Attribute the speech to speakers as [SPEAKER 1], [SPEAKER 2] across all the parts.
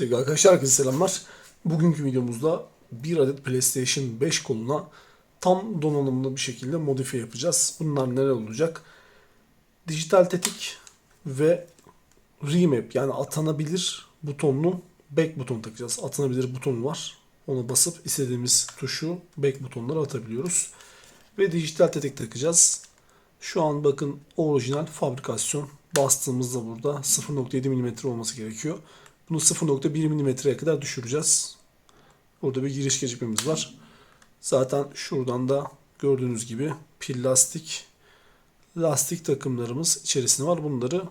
[SPEAKER 1] Sevgili arkadaşlar herkese selamlar. Bugünkü videomuzda bir adet PlayStation 5 koluna tam donanımlı bir şekilde modifiye yapacağız. Bunlar neler olacak? Dijital tetik ve remap yani atanabilir butonlu back buton takacağız. Atanabilir buton var. Ona basıp istediğimiz tuşu back butonlara atabiliyoruz. Ve dijital tetik takacağız. Şu an bakın orijinal fabrikasyon bastığımızda burada 0.7 mm olması gerekiyor. Bunu 0.1 mm'ye kadar düşüreceğiz. Burada bir giriş gecikmemiz var. Zaten şuradan da gördüğünüz gibi pil lastik lastik takımlarımız içerisinde var. Bunları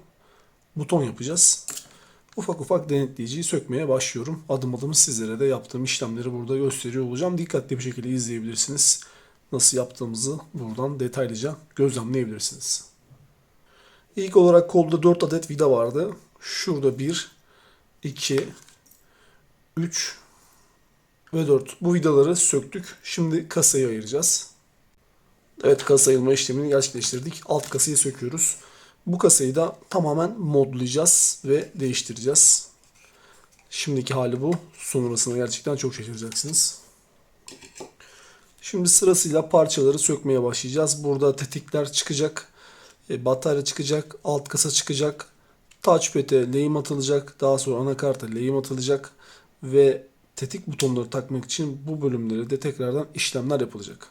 [SPEAKER 1] buton yapacağız. Ufak ufak denetleyiciyi sökmeye başlıyorum. Adım adım sizlere de yaptığım işlemleri burada gösteriyor olacağım. Dikkatli bir şekilde izleyebilirsiniz. Nasıl yaptığımızı buradan detaylıca gözlemleyebilirsiniz. İlk olarak kolda 4 adet vida vardı. Şurada 1, 2, 3 ve 4. Bu vidaları söktük. Şimdi kasayı ayıracağız. Evet kasa ayırma işlemini gerçekleştirdik. Alt kasayı söküyoruz. Bu kasayı da tamamen modlayacağız ve değiştireceğiz. Şimdiki hali bu. Sonrasında gerçekten çok şaşıracaksınız. Şimdi sırasıyla parçaları sökmeye başlayacağız. Burada tetikler çıkacak. e, Batarya çıkacak. Alt kasa çıkacak. Touchpad'e lehim atılacak. Daha sonra anakarta lehim atılacak. Ve tetik butonları takmak için bu bölümleri de tekrardan işlemler yapılacak.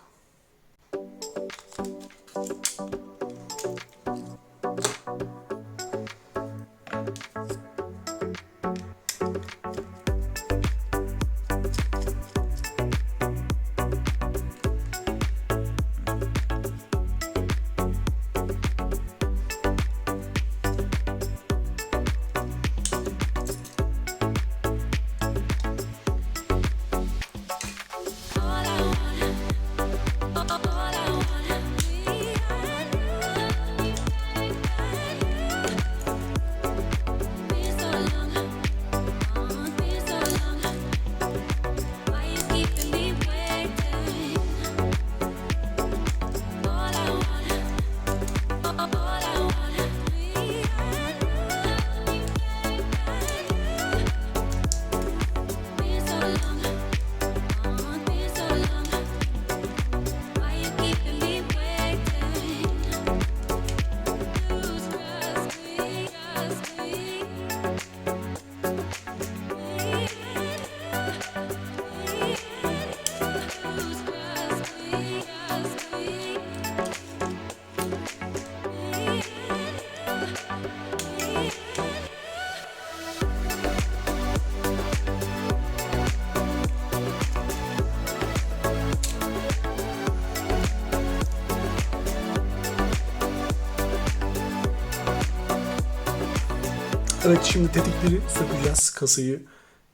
[SPEAKER 1] Evet şimdi tetikleri sökeceğiz. Kasayı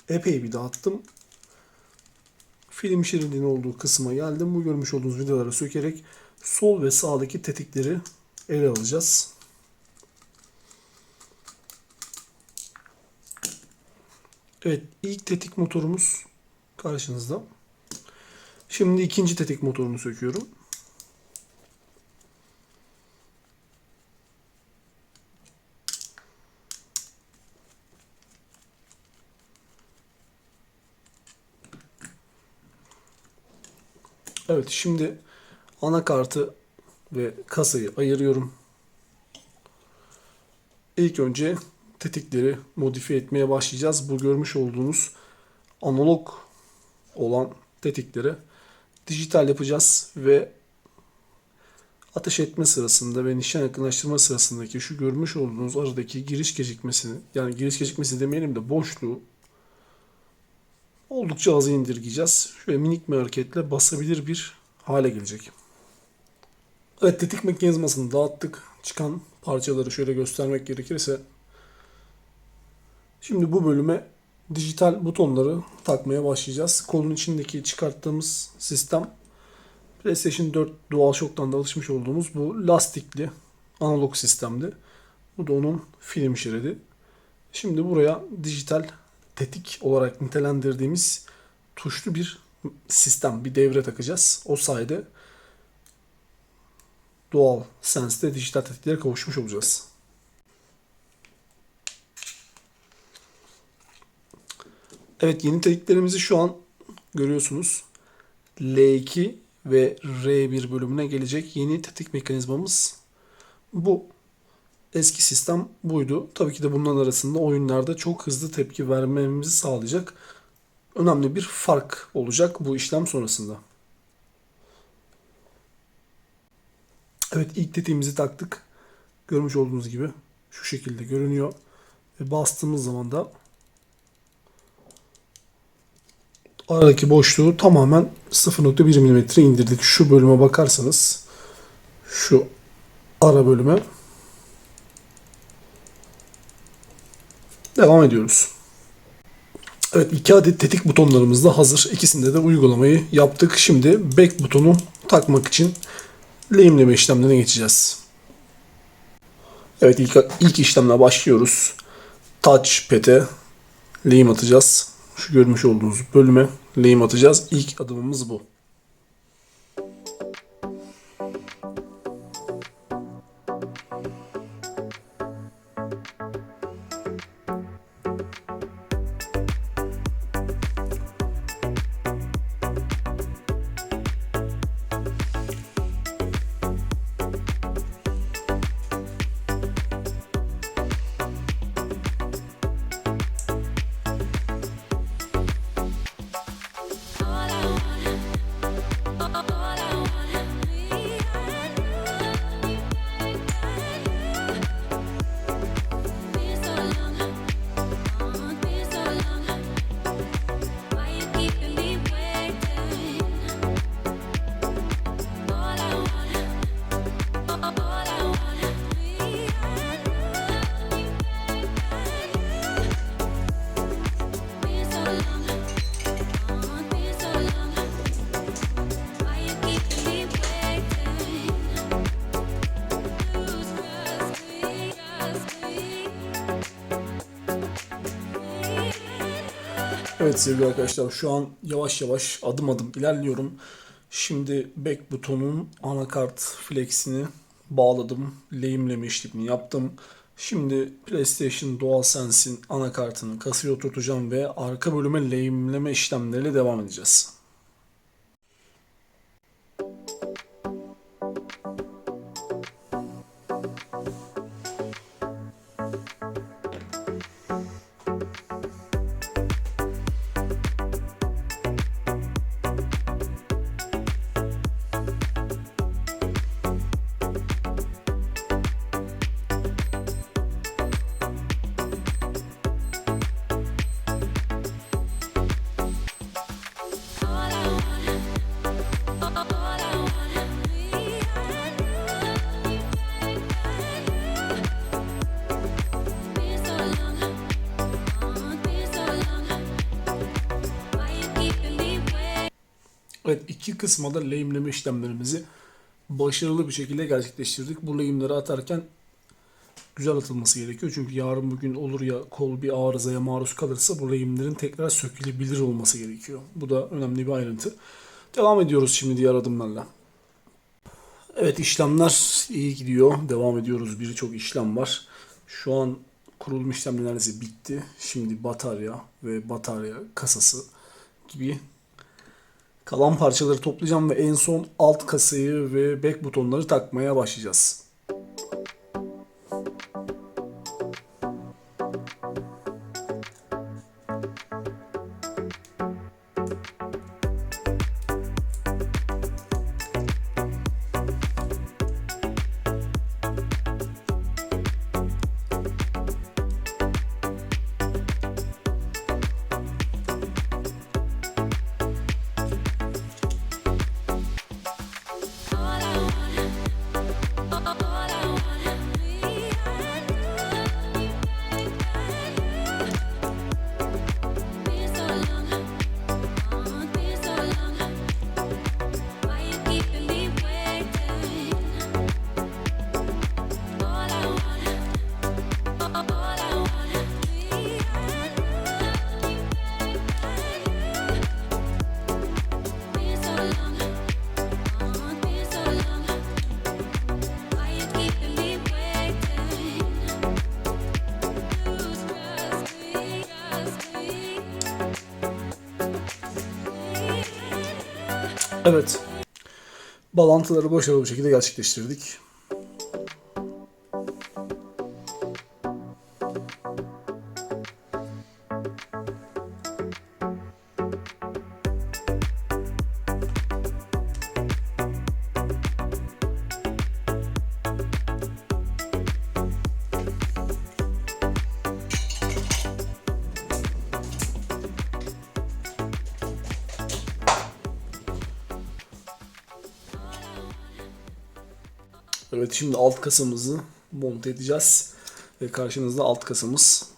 [SPEAKER 1] epey bir dağıttım. Film şeridinin olduğu kısma geldim. Bu görmüş olduğunuz vidaları sökerek sol ve sağdaki tetikleri ele alacağız. Evet ilk tetik motorumuz karşınızda. Şimdi ikinci tetik motorunu söküyorum. Evet şimdi anakartı ve kasayı ayırıyorum. İlk önce tetikleri modifiye etmeye başlayacağız. Bu görmüş olduğunuz analog olan tetikleri dijital yapacağız ve ateş etme sırasında ve nişan yakınlaştırma sırasındaki şu görmüş olduğunuz aradaki giriş gecikmesini yani giriş gecikmesi demeyelim de boşluğu oldukça azı indirgeyeceğiz. Şöyle minik bir hareketle basabilir bir hale gelecek. Evet tetik mekanizmasını dağıttık. Çıkan parçaları şöyle göstermek gerekirse şimdi bu bölüme dijital butonları takmaya başlayacağız. Kolun içindeki çıkarttığımız sistem PlayStation 4 DualShock'tan da alışmış olduğumuz bu lastikli analog sistemdi. Bu da onun film şeridi. Şimdi buraya dijital tetik olarak nitelendirdiğimiz tuşlu bir sistem, bir devre takacağız. O sayede doğal senste dijital tetiklere kavuşmuş olacağız. Evet yeni tetiklerimizi şu an görüyorsunuz. L2 ve R1 bölümüne gelecek yeni tetik mekanizmamız bu. Eski sistem buydu. Tabii ki de bunların arasında oyunlarda çok hızlı tepki vermemizi sağlayacak önemli bir fark olacak bu işlem sonrasında. Evet ilk tetiğimizi taktık. Görmüş olduğunuz gibi şu şekilde görünüyor. Ve bastığımız zaman da aradaki boşluğu tamamen 0.1 mm indirdik. Şu bölüme bakarsanız şu ara bölüme devam ediyoruz. Evet iki adet tetik butonlarımız da hazır. İkisinde de uygulamayı yaptık. Şimdi back butonu takmak için lehimleme işlemlerine geçeceğiz. Evet ilk, ilk işlemle başlıyoruz. Touch pet'e lehim atacağız. Şu görmüş olduğunuz bölüme lehim atacağız. İlk adımımız bu. Evet sevgili arkadaşlar şu an yavaş yavaş adım adım ilerliyorum. Şimdi back butonun anakart flexini bağladım. Lehimleme işlemini yaptım. Şimdi PlayStation DualSense'in anakartını kasaya oturtacağım ve arka bölüme lehimleme işlemleriyle devam edeceğiz. Evet iki kısma da lehimleme işlemlerimizi başarılı bir şekilde gerçekleştirdik. Bu lehimleri atarken güzel atılması gerekiyor. Çünkü yarın bugün olur ya kol bir arızaya maruz kalırsa bu lehimlerin tekrar sökülebilir olması gerekiyor. Bu da önemli bir ayrıntı. Devam ediyoruz şimdi diğer adımlarla. Evet işlemler iyi gidiyor. Devam ediyoruz. Birçok işlem var. Şu an kurulum işlemi neredeyse bitti. Şimdi batarya ve batarya kasası gibi Kalan parçaları toplayacağım ve en son alt kasayı ve back butonları takmaya başlayacağız. Evet. Bağlantıları başarılı bir şekilde gerçekleştirdik. Evet şimdi alt kasamızı monte edeceğiz. Ve karşınızda alt kasamız.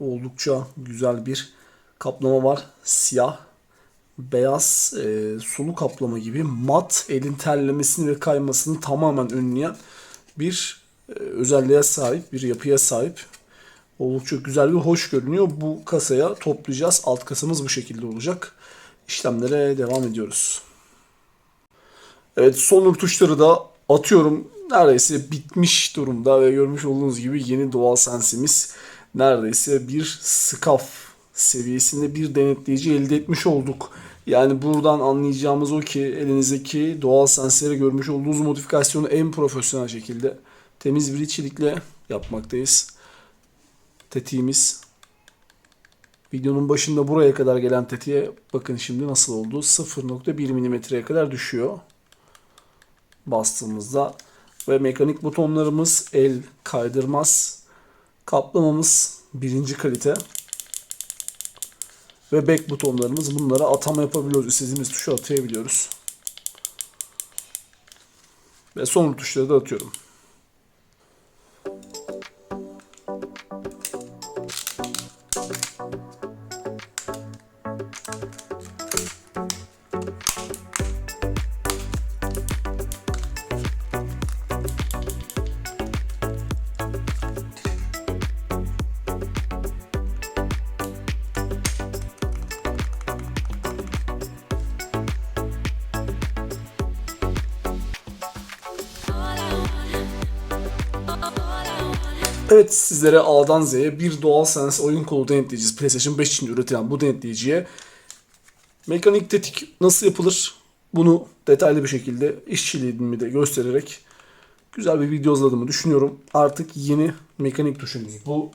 [SPEAKER 1] Oldukça güzel bir kaplama var. Siyah, beyaz, e, sulu kaplama gibi mat elin terlemesini ve kaymasını tamamen önleyen bir e, özelliğe sahip, bir yapıya sahip. Oldukça güzel ve hoş görünüyor. Bu kasaya toplayacağız. Alt kasamız bu şekilde olacak. İşlemlere devam ediyoruz. Evet son tuşları da atıyorum. Neredeyse bitmiş durumda ve görmüş olduğunuz gibi yeni doğal sensimiz neredeyse bir skaf seviyesinde bir denetleyici elde etmiş olduk. Yani buradan anlayacağımız o ki elinizdeki doğal sensleri görmüş olduğunuz modifikasyonu en profesyonel şekilde temiz bir içerikle yapmaktayız. Tetiğimiz Videonun başında buraya kadar gelen tetiğe bakın şimdi nasıl oldu. 0.1 milimetreye kadar düşüyor bastığımızda ve mekanik butonlarımız el kaydırmaz. Kaplamamız birinci kalite. Ve back butonlarımız bunlara atama yapabiliyoruz. İstediğimiz tuşa atayabiliyoruz. Ve son tuşları da atıyorum. Evet sizlere A'dan Z'ye bir DualSense oyun kolu denetleyeceğiz. PlayStation 5 için üretilen bu denetleyiciye mekanik tetik nasıl yapılır? Bunu detaylı bir şekilde işçiliğimi de göstererek güzel bir video hazırladığımı düşünüyorum. Artık yeni mekanik tuşumuz bu.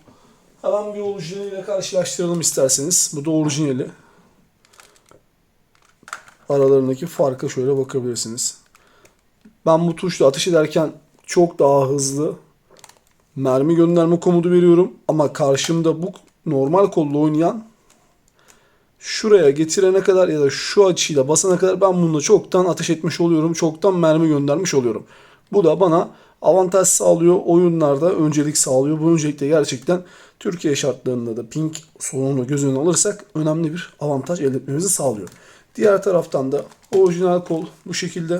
[SPEAKER 1] Hemen bir orijinaliyle karşılaştıralım isterseniz. Bu da orijinali. Aralarındaki farka şöyle bakabilirsiniz. Ben bu tuşla ateş ederken çok daha hızlı mermi gönderme komutu veriyorum. Ama karşımda bu normal kolla oynayan şuraya getirene kadar ya da şu açıyla basana kadar ben bununla çoktan ateş etmiş oluyorum. Çoktan mermi göndermiş oluyorum. Bu da bana avantaj sağlıyor. Oyunlarda öncelik sağlıyor. Bu öncelikle gerçekten Türkiye şartlarında da ping sorununu göz önüne alırsak önemli bir avantaj elde etmemizi sağlıyor. Diğer taraftan da orijinal kol bu şekilde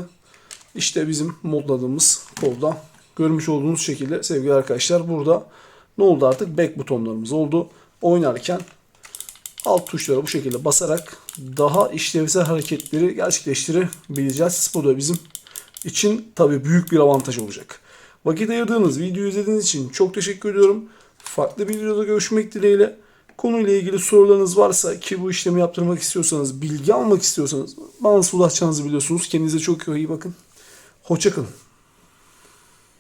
[SPEAKER 1] işte bizim modladığımız kolda görmüş olduğunuz şekilde sevgili arkadaşlar burada ne oldu artık back butonlarımız oldu. Oynarken alt tuşlara bu şekilde basarak daha işlevsel hareketleri gerçekleştirebileceğiz. Bu da bizim için tabii büyük bir avantaj olacak. Vakit ayırdığınız, videoyu izlediğiniz için çok teşekkür ediyorum. Farklı bir videoda görüşmek dileğiyle. Konuyla ilgili sorularınız varsa ki bu işlemi yaptırmak istiyorsanız, bilgi almak istiyorsanız bana ulaşacağınızı biliyorsunuz. Kendinize çok iyi bakın. Hoşçakalın.